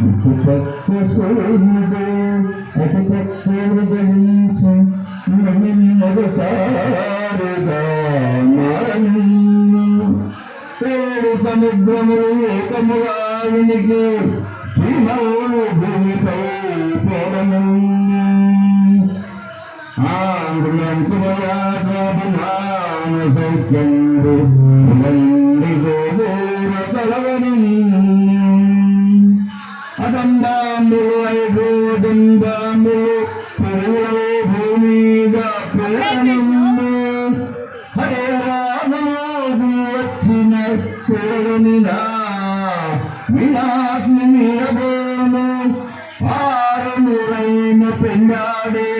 ఇటు పక్క సూర్యుడు అటు పక్క ఉదయించు మొదసారిగా ఏడు సముద్రములు ఏకముగా వినికి శ్రీమౌలు భూమిపై పేరను ఆంధ్రమంతుమయాభిమాన సౌఖ్యందు అదంబాంబులు ఐదు దంబాంబులు పెరుగులో భూమిగా పేరనుండు హరే రామోదు వచ్చిన పెరగని నా పెండాడే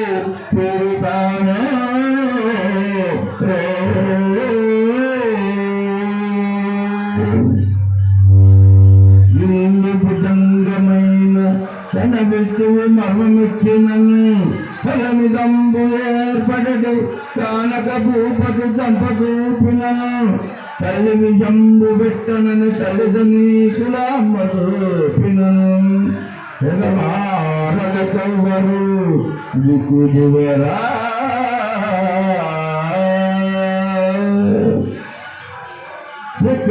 తన మర్మమిచ్చి నన్ను ఫలమిదంబు ఏర్పడడు కానక భూపతి చంపచూపినను తల్లి విజంబు పెట్టనని తల్లిదని కులమ్మ చూపినను తెలవారల కవ్వరు దిక్కుదివరా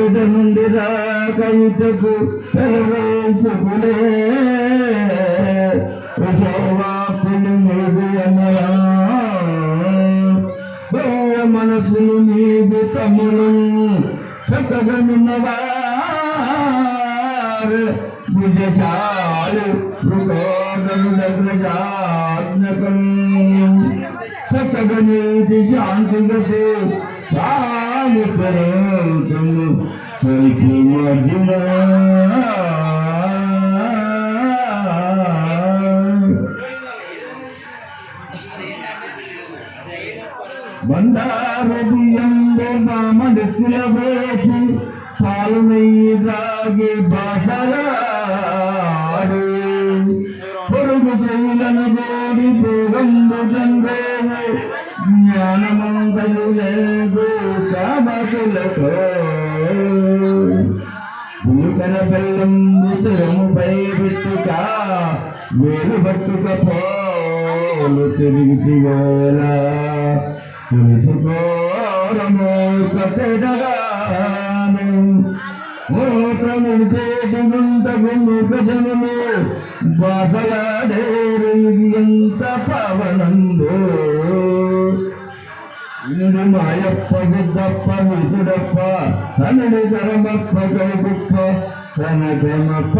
ఎదుట నుండి రాకయుటకు తెలవేసుకులే విషవాకులు నీదు అనయ మనసులు నీదు తమ్ములు చక్కగనున్నవారు. భుజచాలు మృగోదరు దగ్గరజాజ్ఞకం సతగ నీతి శాంతిగతి సాగు పరంతము కలిపి మధ్యన బండారు బియ్యంలో బామడిస్తుల వేసి పాలు నెయ్యి తాగి బాసరాడు పొరుగు చెవులను గోడి భోగంబు చంద్రేను జ్ఞానమంతలు లేదు సామకులతో పులుకన బెల్లం శిరముపై పెట్టుక వేలు పట్టుక పోలు తిరిగి వేళ. తెలుసుకోరము కథగాను మూత్రము చేటి గుంటకు ముఖజనులు బాసలాడేరు ఎంత పవనందో. ನಮ್ಮ ಅಯ್ಯಪ್ಪ ಗಿದ್ದಪ್ಪ ಮಿದುಡಪ್ಪ ಕನ್ನಡಿ ಧರ್ಮಪ್ಪ ಕೈಬಿಟ್ಟ ಕನಗಮಪ್ಪ